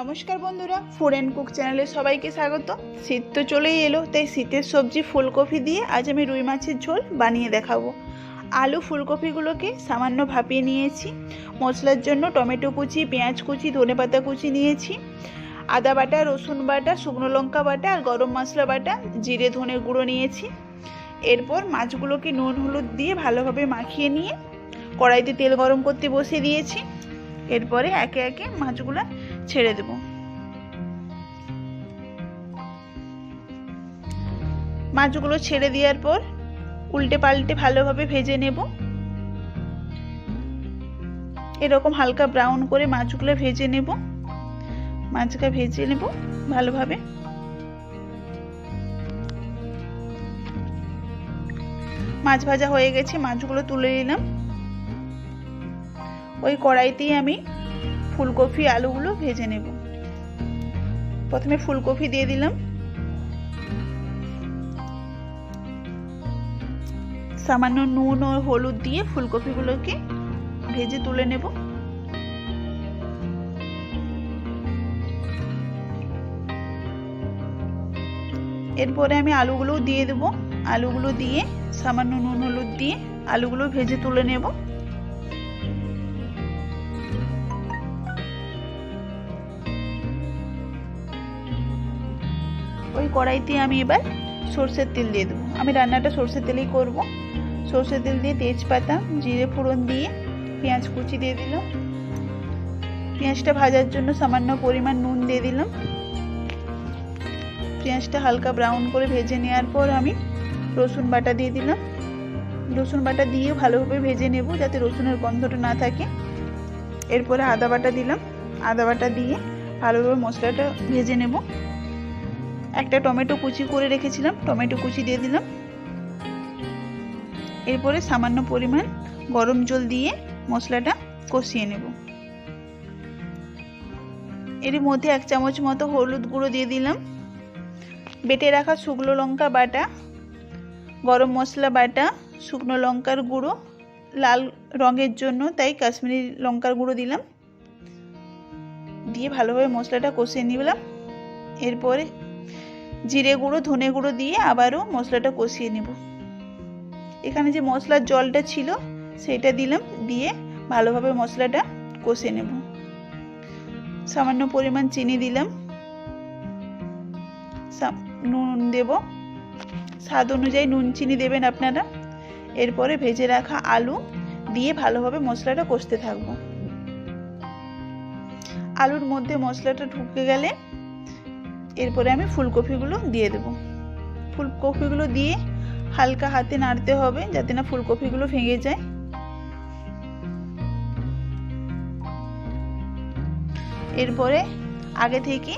নমস্কার বন্ধুরা food and cook চ্যানেলে সবাইকে স্বাগত। শীত তো চলেই এলো, তাই শীতের সবজি, ফুলকপি দিয়ে আজ আমি রুই মাছের ঝোল বানিয়ে দেখাবো। আলু ফুলকপিগুলোকে সামান্য ভাপিয়ে নিয়েছি, মশলার জন্য টমেটো কুচি, পেঁয়াজ কুচি, ধনেপাতা কুচি নিয়েছি, আদা বাটা, রসুন বাটা, শুকনো লঙ্কা বাটা, আর গরম মশলা বাটা, জিরে ধনের গুঁড়ো নিয়েছি। এরপর মাছগুলোকে নুন, হলুদ দিয়ে ভালোভাবে মাখিয়ে নিয়ে কড়াইতে তেল গরম করতে বসিয়ে দিয়েছি। এরপরে একে একে মাছগুলো ছেড়ে দেব। মাছগুলো ছেড়ে দেওয়ার পর উল্টে পাল্টে ভালোভাবে ভেজে নেব। এরকম হালকা ব্রাউন করে মাছগুলো ভেজে নেব। মাছটা ভেজে নেব ভালোভাবে। মাছ ভাজা হয়ে গেছে, মাছগুলো তুলে নিলাম। ওই কড়াইতেই আমি ফুলকপি, আলুগুলো ভেজে নেব। প্রথমে ফুলকপি দিয়ে দিলাম। সামান্য নুন ও হলুদ দিয়ে ফুলকপিগুলোকে ভেজে তুলে নেব। এরপরে আমি আলুগুলো দিয়ে দেবো। আলুগুলো দিয়ে, সামান্য নুন হলুদ দিয়ে আলুগুলো ভেজে তুলে নেব। ওই কড়াইতে আমি এবার সর্ষের তেল দিয়ে দেবো। আমি রান্নাটা সর্ষের তেলেই করব। সর্ষের তেল দিয়ে তেজপাতা, জিরে ফোড়ন দিয়ে পেঁয়াজ কুচি দিয়ে দিলাম। পেঁয়াজটা ভাজার জন্য সামান্য পরিমাণ নুন দিয়ে দিলাম। পেঁয়াজটা হালকা ব্রাউন করে ভেজে নেওয়ার পর আমি রসুন বাটা দিয়ে দিলাম। রসুন বাটা দিয়ে ভালোভাবে ভেজে নেব যাতে রসুনের গন্ধটা না থাকে। এরপরে আদা বাটা দিলাম। আদা বাটা দিয়ে ভালোভাবে মশলাটা ভেজে নেব। একটা টমেটো কুচি করে রেখেছিলাম, টমেটো কুচি দিয়ে দিলাম। এরপরে সামান্য পরিমাণ গরম জল দিয়ে মশলাটা কষিয়ে নেব। এর মধ্যে এক চামচ মতো হলুদ গুঁড়ো দিয়ে দিলাম। বেটে রাখা শুকনো লঙ্কা বাটা, গরম মশলা বাটা, শুকনো লঙ্কার গুঁড়ো, লাল রঙের জন্য তাই কাশ্মীরি লঙ্কার গুঁড়ো দিলাম। দিয়ে ভালোভাবে মশলাটা কষিয়ে নিলাম। এরপরে জিরে গুঁড়ো, ধনে গুঁড়ো দিয়ে আবারও মশলাটা কষিয়ে নেব। এখানে যে মশলার জলটা ছিল, সেটা দিলাম, দিয়ে ভালোভাবে মশলাটা কষিয়ে নেব। সামান্য পরিমাণ চিনি দিলাম। নুন দেব। স্বাদ অনুযায়ী নুন চিনি দেবেন আপনারা। এরপরে ভেজে রাখা আলু দিয়ে ভালোভাবে মশলাটা কষতে থাকব। আলুর মধ্যে মশলাটা ঢুকে গেলে এরপরে আমি ফুলকপিগুলো দিয়ে দেবো। ফুলকপিগুলো দিয়ে হালকা হাতে নাড়তে হবে যাতে না ফুলকপিগুলো ভেঙে যায়। এরপরে আগে থেকে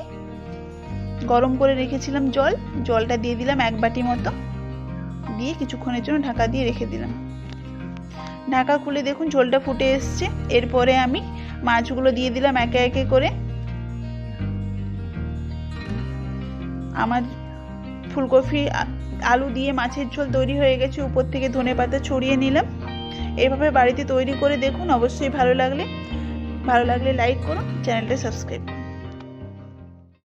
গরম করে রেখেছিলাম জল। জলটা দিয়ে দিলাম এক বাটি মতো। দিয়ে কিছুক্ষণের জন্য ঢাকা দিয়ে রেখে দিলাম। ঢাকা খুলে দেখুন ঝোলটা ফুটে এসছে। এরপরে আমি মাছগুলো দিয়ে দিলাম একে একে করে। আমার ফুলকপি, আলু দিয়ে মাছের ঝোল তৈরি হয়ে গেছে, উপর থেকে ধনে পাতা ছড়িয়ে নিলাম। এভাবে বাড়িতে তৈরি করে দেখুন, অবশ্যই ভালো লাগলে। ভালো লাগলে লাইক করুন, চ্যানেলটা সাবস্ক্রাইব করুন।